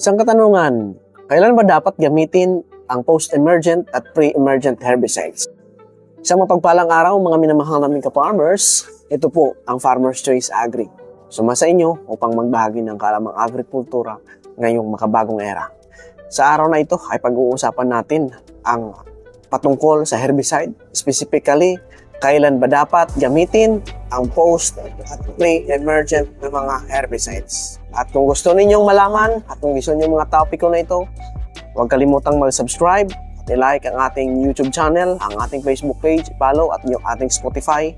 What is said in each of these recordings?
Isang katanungan, kailan ba dapat gamitin ang post-emergent at pre-emergent herbicides? Isang mapagpalang araw mga minamahal namin ka-farmers, ito po ang Farmer's Choice Agri. Suma sa inyo upang magbahagi ng kalamang agrikultura ngayong makabagong era. Sa araw na ito ay pag-uusapan natin ang patungkol sa herbicide, specifically kailan ba dapat gamitin ang post at pre-emergent na mga herbicides. At kung gusto ninyong malaman at kung gusto niyo mga topiko na ito, huwag kalimutang mag-subscribe at i-like ang ating YouTube channel, ang ating Facebook page, follow at yung ating Spotify.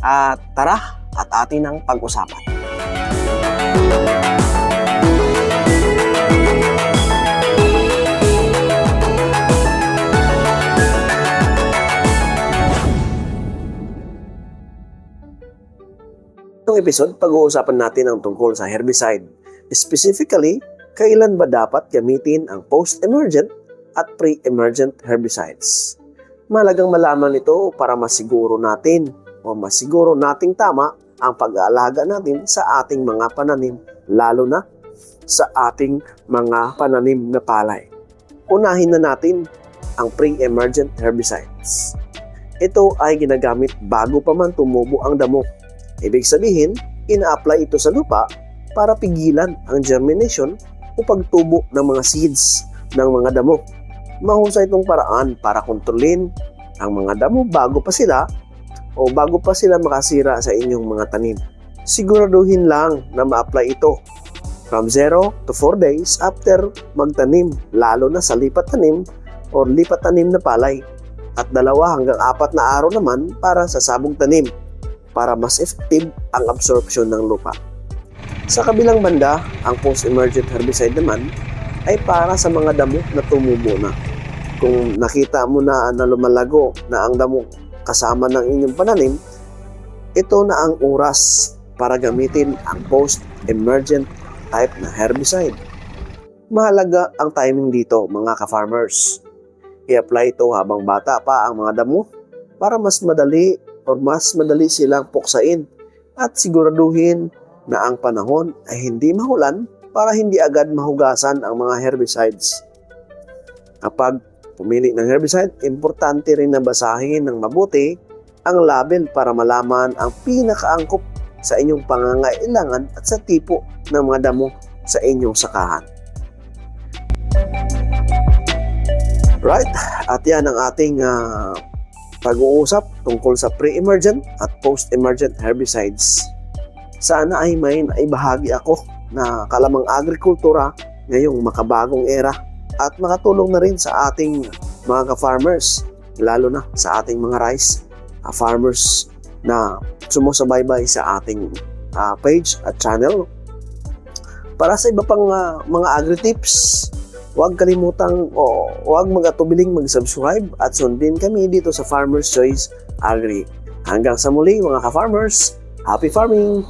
At tara at atin ang pag-usapan. Itong episode, pag-uusapan natin ang tungkol sa herbicide. Specifically, kailan ba dapat gamitin ang post-emergent at pre-emergent herbicides. Malagang malaman ito para masiguro natin o masiguro nating tama ang pag-aalaga natin sa ating mga pananim, lalo na sa ating mga pananim na palay. Unahin na natin ang pre-emergent herbicides. Ito ay ginagamit bago pa man tumubo ang damo Ibig sabihin, ina-apply ito sa lupa para pigilan ang germination o pagtubo ng mga seeds ng mga damo. Mahusay itong paraan para kontrolin ang mga damo bago pa sila o bago pa sila makasira sa inyong mga tanim. Siguraduhin lang na ma-apply ito from 0 to 4 days after magtanim, lalo na sa lipat tanim o lipat tanim na palay at dalawa hanggang apat na araw naman para sa sabong tanim para mas effective ang absorption ng lupa. Sa kabilang banda, ang post-emergent herbicide naman ay para sa mga damo na tumubo na. Kung nakita mo na na lumalago na ang damo kasama ng inyong pananim, ito na ang oras para gamitin ang post-emergent type na herbicide. Mahalaga ang timing dito mga ka-farmers. I-apply ito habang bata pa ang mga damo para mas madali or mas madali silang puksain at siguraduhin na ang panahon ay hindi mahulan para hindi agad mahugasan ang mga herbicides. Kapag pumili ng herbicide, importante rin na basahin ng mabuti ang label para malaman ang pinakaangkop sa inyong pangangailangan at sa tipo ng mga damo sa inyong sakahan. Right? At yan ang ating uh, pag-uusap tungkol sa pre-emergent at post-emergent herbicides. Sana ay may naibahagi ako na kalamang agrikultura ngayong makabagong era at makatulong na rin sa ating mga ka-farmers, lalo na sa ating mga rice uh, farmers na sumusubaybay sa ating uh, page at channel. Para sa iba pang uh, mga agri-tips, huwag kalimutang o huwag magatubiling mag-subscribe at sundin kami dito sa Farmer's Choice Agri. Hanggang sa muli mga ka-farmers, happy farming!